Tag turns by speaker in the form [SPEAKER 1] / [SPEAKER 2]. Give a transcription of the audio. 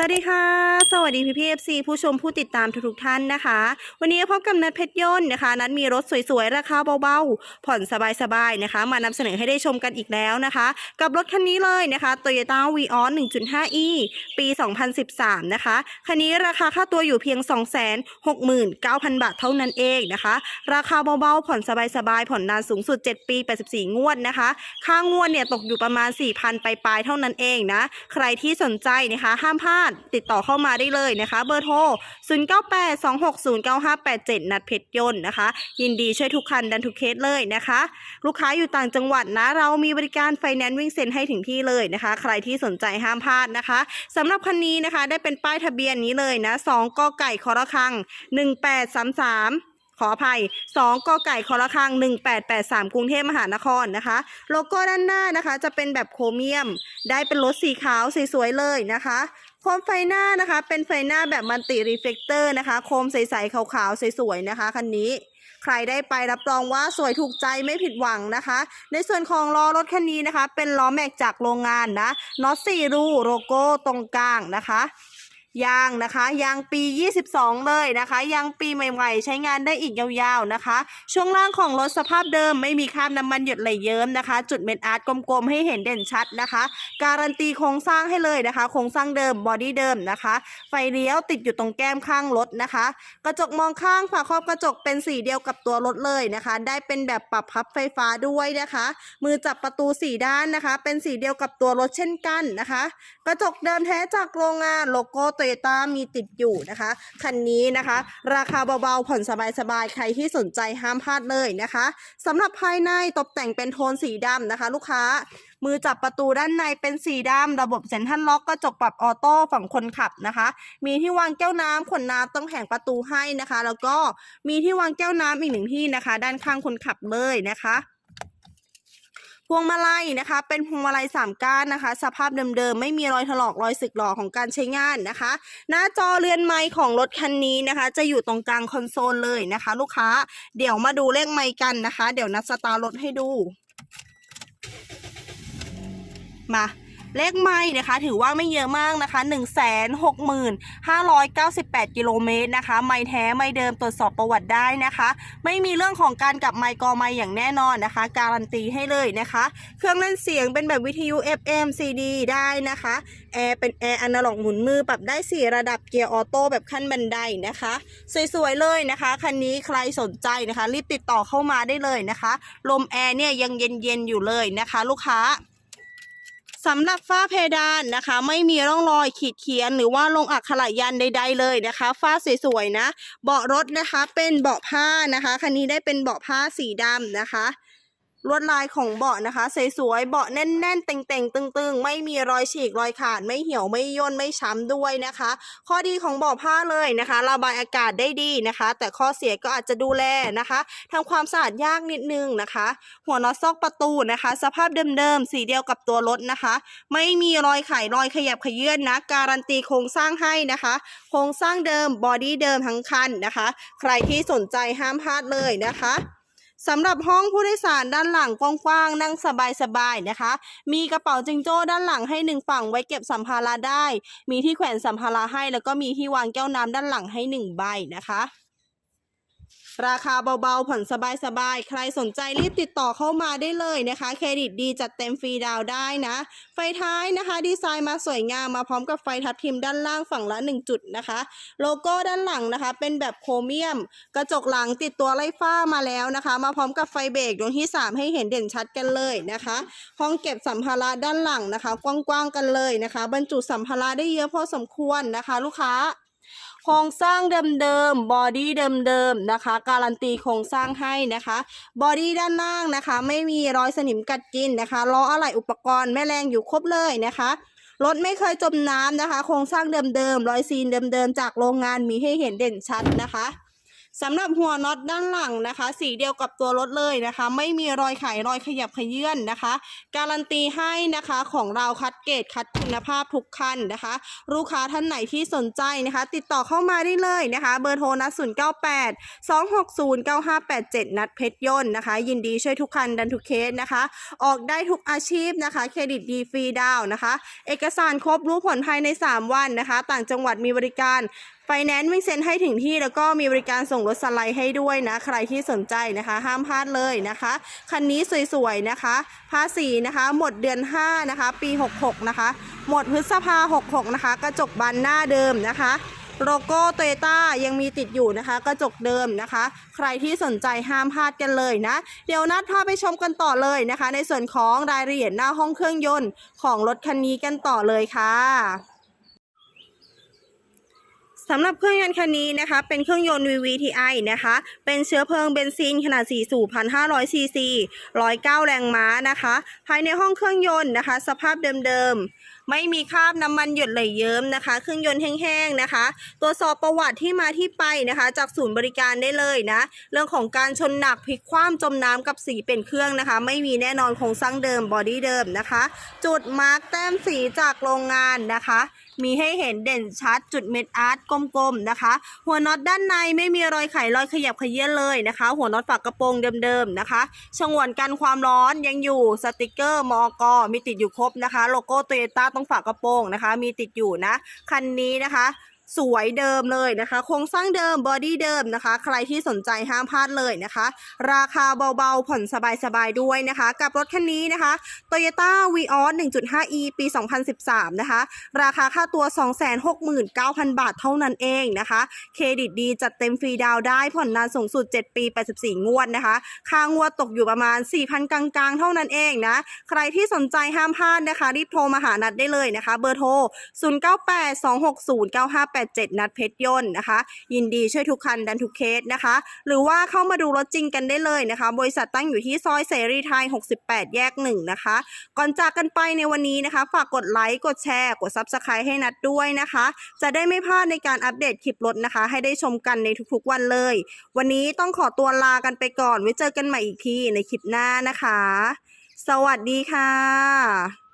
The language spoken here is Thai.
[SPEAKER 1] สวัสดีค่ะ สวัสดีพี่พีเอฟซีผู้ชมผู้ติดตามทุกๆท่านนะคะ วันนี้พบกับนัดเพชรยนต์นะคะ นัดมีรถสวยๆ ราคาเบาๆ ผ่อนสบายๆนะคะ มานำเสนอให้ได้ชมกันอีกแล้วนะคะ กับรถคันนี้เลยนะคะ Toyota v ีออส 1.5e ปี 2013 นะคะ คันนี้ราคาค่าตัวอยู่เพียง 269,000 บาทเท่านั้นเองนะคะ ราคาเบาๆ ผ่อนสบายๆ ผ่อนนานสูงสุด 7 ปี 84 งวดนะคะ ค่างวดเนี่ยตกอยู่ประมาณ 4,000ปลายๆเท่านั้นเองนะ ใครที่สนใจนะคะ ห้ามพลาดติดต่อเข้ามาได้เลยนะคะ เบอร์โทร 0982609587 นัดเพชรยนต์นะคะ ยินดีช่วยทุกคันดันทุกเคสเลยนะคะ ลูกค้าอยู่ต่างจังหวัดนะ เรามีบริการไฟแนนซ์วิ่งเซ็นให้ถึงที่เลยนะคะ ใครที่สนใจห้ามพลาดนะคะสำหรับคันนี้นะคะ ได้เป็นป้ายทะเบียนนี้เลยนะ2กไก่คอระคัง 1833ขออภัย 2กไก่คอระคัง 1883 กรุงเทพมหานครนะคะ โลโก้ด้านหน้านะคะ จะเป็นแบบโครเมียม ได้เป็นรถสีขาวสวยๆเลยนะคะ โคมไฟหน้านะคะ เป็นไฟหน้าแบบมัลติรีเฟกเตอร์นะคะ โคมใสๆขาวๆสวยๆนะคะคันนี้ใครได้ไปรับรองว่าสวยถูกใจไม่ผิดหวังนะคะ ในส่วนของล้อรถคันนี้นะคะ เป็นล้อแม็กจากโรงงานนะน็อตสี่รูโลโก้ตรงกลางนะคะ ยางนะคะยางปี 22 เลยนะคะยางปีใหม่ๆ ใช้งานได้อีกยาวๆนะคะ ช่วงล่างของรถสภาพเดิมไม่มีคราบน้ำมันหยดไหลเยิ้มนะคะ จุดเม็ดอาร์ตกลมๆ ให้เห็นเด่นชัดนะคะ การันตีโครงสร้างให้เลยนะคะ โครงสร้างเดิมบอดี้เดิมนะคะ ไฟเลี้ยวติดอยู่ตรงแก้มข้างรถนะคะ กระจกมองข้างฝาครอบกระจกเป็นสีเดียวกับตัวรถเลยนะคะ ได้เป็นแบบปรับพับไฟฟ้าด้วยนะคะ มือจับประตูสีด้านนะคะ เป็นสีเดียวกับตัวรถเช่นกันนะคะ กระจกเดิมแท้จากโรงงานโลโก้โตโยต้ามีติดอยู่นะคะ คันนี้นะคะ ราคาเบาๆผ่อนสบายๆ ใครที่สนใจห้ามพลาดเลยนะคะสำหรับภายในตกแต่งเป็นโทนสีดำนะคะ ลูกค้ามือจับประตูด้านในเป็นสีดำระบบเซ็นทรัลล็อกกระจกปรับออโต้ฝั่งคนขับนะคะ มีที่วางแก้วน้ำขวดน้ำต้องแผงประตูให้นะคะ แล้วก็มีที่วางแก้วน้ำอีกหนึ่งที่นะคะ ด้านข้างคนขับเลยนะคะ พวงมาลัยนะคะ เป็นพวงมาลัยสามก้านนะคะ สภาพเดิมๆไม่มีรอยถลอกรอยสึกหรอของการใช้งานนะคะ หน้าจอเรือนไม้ของรถคันนี้นะคะ จะอยู่ตรงกลางคอนโซลเลยนะคะ ลูกค้าเดี๋ยวมาดูเลขไม้กันนะคะ เดี๋ยวนัดสตาร์รถให้ดูมา เลขไม่นะคะ ถือว่าไม่เยอะมากนะคะ1 6 5 9 8 กิโลเมตรนะคะ ไม่แท้ไม่เดิมตรวจสอบประวัติได้นะคะ ไม่มีเรื่องของการกลับไมค์กอไมค์อย่างแน่นอนนะคะ การันตีให้เลยนะคะ เครื่องเล่นเสียงเป็นแบบวิทยุ FM CD ได้นะคะแอร์เป็นแอร์อนาล็อกหมุนมือปรับได้ 4 ระดับเกียร์ออโต้แบบขั้นบันไดนะคะ สวยๆเลยนะคะคันนี้ใครสนใจนะคะ รีบติดต่อเข้ามาได้เลยนะคะ ลมแอร์เนี่ยยังเย็นๆอยู่เลยนะคะ ลูกค้า สำหรับฝ้าเพดานนะคะ ไม่มีร่องรอยขีดเขียนหรือว่าลงอักขระยันใด ๆ เลยนะคะ ฝ้าสวยๆนะ เบาะรถนะคะเป็นเบาะผ้านะคะ คันนี้ได้เป็นเบาะผ้าสีดำนะคะ ลวดลายของเบาะนะคะสวยๆเบาะแน่นๆเต่งๆตึงๆ ไม่มีรอยฉีกรอยขาดไม่เหี่ยวไม่ย่นไม่ช้ำด้วยนะคะ ข้อดีของเบาะผ้าเลยนะคะ ระบายอากาศได้ดีนะคะ แต่ข้อเสียก็อาจจะดูแลนะคะทำความสะอาดยากนิดนึงนะคะ หัวน็อตซอกประตูนะคะ สภาพเดิมๆสีเดียวกับตัวรถนะคะ ไม่มีรอยไขรอยขยับขยื่นนะ การันตีโครงสร้างให้นะคะ โครงสร้างเดิมบอดี้เดิมทั้งคันนะคะ ใครที่สนใจห้ามพลาดเลยนะคะ สำหรับห้องผู้โดยสารด้านหลังกว้างๆนั่งสบายๆนะคะ มีกระเป๋าจิงโจ้ด้านหลังให้หนึ่งฝั่งไว้เก็บสัมภาระได้ มีที่แขวนสัมภาระให้ แล้วก็มีที่วางแก้วน้ำด้านหลังให้หนึ่งใบนะคะ ราคาเบาๆ ผ่อนสบายๆ ใครสนใจรีบติดต่อเข้ามาได้เลยนะคะ เครดิตดีจัดเต็มฟรีดาวได้นะ ไฟท้ายนะคะ ดีไซน์มาสวยงามมาพร้อมกับไฟทับทิมด้านล่างฝั่งละ 1 จุดนะคะ โลโก้ด้านหลังนะคะ เป็นแบบโครเมียม กระจกหลังติดตัวไล่ฟ้ามาแล้วนะคะ มาพร้อมกับไฟเบรกดวงที่ 3 ให้เห็นเด่นชัดกันเลยนะคะ ห้องเก็บสัมภาระด้านหลังนะคะ กว้างๆกันเลยนะคะ บรรจุสัมภาระได้เยอะพอสมควรนะคะ ลูกค้า ครงสร้างเดิมๆบอดี้เดิมๆนะคะ การันตีโครงสร้างให้นะคะบอดี้ด้านล่างนะคะ ไม่มีรอยสนิมกัดกินนะคะล้ออะไหล่อุปกรณ์แม่แรงอยู่ครบเลยนะคะรถไม่เคยจมน้ำนะคะ โครงสร้างเดิมๆรอยซีนเดิมๆจากโรงงานมีให้เห็นเด่นชัดนะคะ สำหรับหัวน็อตด้านหลังนะคะ สีเดียวกับตัวรถเลยนะคะ ไม่มีรอยไขรอยขยับขยื่นนะคะ การันตีให้นะคะของเราคัดเกรดคัดคุณภาพทุกคันนะคะ ลูกค้าท่านไหนที่สนใจนะคะ ติดต่อเข้ามาได้เลยนะคะ เบอร์โทรนะ098 260 9587 นัดเพชรยนต์นะคะ ยินดีช่วยทุกคันดันทุกเคสนะคะ ออกได้ทุกอาชีพนะคะเครดิตดีฟรีดาวน์นะคะ เอกสารครบรู้ผลภายใน 3 วันนะคะ ต่างจังหวัดมีบริการ ไฟแนนซ์วิ่งเซ็นให้ถึงที่แล้วก็มีบริการส่งรถสไลด์ให้ด้วยนะ ใครที่สนใจนะคะ ห้ามพลาดเลยนะคะ คันนี้สวยๆนะคะ ภาษีนะคะ หมดเดือน 5 นะคะ ปี 66 นะคะ หมดพฤษภา 66 นะคะ กระจกบานหน้าเดิมนะคะโลโก้โตโยต้ายังมีติดอยู่นะคะ กระจกเดิมนะคะ ใครที่สนใจห้ามพลาดกันเลยนะ เดี๋ยวนัดพาไปชมกันต่อเลยนะคะ ในส่วนของรายละเอียดหน้าห้องเครื่องยนต์ของรถคันนี้กันต่อเลยค่ะ สำหรับเครื่องยนต์คันนี้นะคะ เป็นเครื่องยนต์ VVTi นะคะ เป็นเชื้อเพลิงเบนซินขนาด 4 สูบ 1,500 ซีซี 109 แรงม้านะคะ ภายในห้องเครื่องยนต์นะคะ สภาพเดิมๆ ไม่มีคราบน้ำมันหยดไหลเยิ้มนะคะ เครื่องยนต์แห้งๆนะคะ ตรวจสอบประวัติที่มาที่ไปนะคะ จากศูนย์บริการได้เลยนะ เรื่องของการชนหนักพลิกคว่ำจมน้ำกับสีเป็นเครื่องนะคะ ไม่มีแน่นอนโครงสร้างเดิมบอดี้เดิมนะคะ จุดมาร์กแต้มสีจากโรงงานนะคะ มีให้เห็นเด่นชัดจุดเม็ดอาร์ตกลมๆนะคะ หัวน็อตด้านในไม่มีรอยไขรอยขยับเขยี้เลยนะคะ หัวน็อตฝากกระโปรงเดิมๆนะคะฉงวนกันความร้อนยังอยู่สติกเกอร์มอกมีติดอยู่ครบนะคะ โลโก้โตโยต้าต้องฝากกระโปรงนะคะ มีติดอยู่นะคันนี้นะคะ สวยเดิมเลยนะคะ โครงสร้างเดิมบอดี้เดิมนะคะ ใครที่สนใจห้ามพลาดเลยนะคะ ราคาเบาๆ ผ่อนสบายๆ ด้วยนะคะ กับรถคันนี้นะคะ Toyota Vios 1.5e ปี 2013 นะคะ ราคาค่าตัว 269,000 บาทเท่านั้นเองนะคะ เครดิตดีจัดเต็มฟรีดาวได้ผ่อนนานสูงสุด 7 ปี 84 งวดนะคะ ค่างวดตกอยู่ประมาณ 4,000 กลางๆ เท่านั้นเองนะ ใครที่สนใจห้ามพลาดนะคะ รีบโทรมาหานัดได้เลยนะคะ เบอร์โทร 09826095 987 นัดเพชรยนต์นะคะ ยินดีช่วยทุกคันดันทุกเคสนะคะ หรือว่าเข้ามาดูรถจริงกันได้เลยนะคะ บริษัทตั้งอยู่ที่ซอยเสรีไทย 68 แยก 1 นะคะ ก่อนจากกันไปในวันนี้นะคะ ฝากกดไลค์ กดแชร์ กด Subscribe ให้นัดด้วยนะคะ จะได้ไม่พลาดในการอัปเดตคลิปรถนะคะ ให้ได้ชมกันในทุกๆวันเลย วันนี้ต้องขอตัวลากันไปก่อน ไว้เจอกันใหม่อีกทีในคลิปหน้านะคะ สวัสดีค่ะ